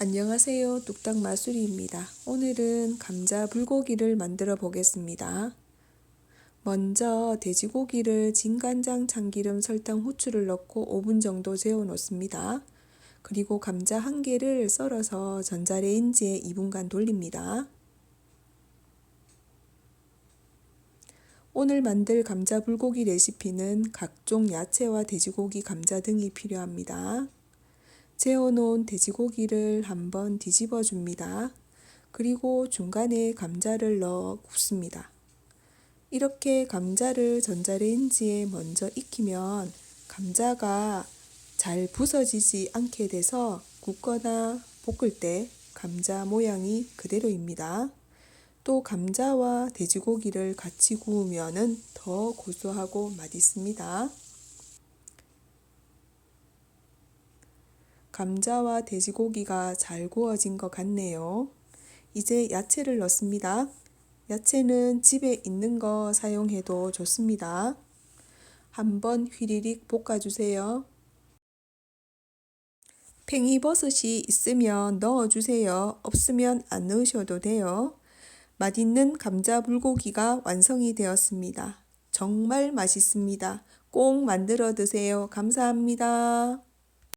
안녕하세요. 뚝딱 마술이입니다. 오늘은 감자 불고기를 만들어 보겠습니다. 먼저 돼지고기를 진간장, 참기름, 설탕, 후추를 넣고 5분 정도 재워 놓습니다. 그리고 감자 한 개를 썰어서 전자레인지에 2분간 돌립니다. 오늘 만들 감자 불고기 레시피는 각종 야채와 돼지고기, 감자 등이 필요합니다. 재워놓은 돼지고기를 한번 뒤집어 줍니다. 그리고 중간에 감자를 넣어 굽습니다. 이렇게 감자를 전자레인지에 먼저 익히면 감자가 잘 부서지지 않게 돼서 굽거나 볶을 때 감자 모양이 그대로입니다. 또 감자와 돼지고기를 같이 구우면 더 고소하고 맛있습니다. 감자와 돼지고기가 잘 구워진 것 같네요. 이제 야채를 넣습니다. 야채는 집에 있는 거 사용해도 좋습니다. 한번 휘리릭 볶아주세요. 팽이버섯이 있으면 넣어주세요. 없으면 안 넣으셔도 돼요. 맛있는 감자 불고기가 완성이 되었습니다. 정말 맛있습니다. 꼭 만들어 드세요. 감사합니다.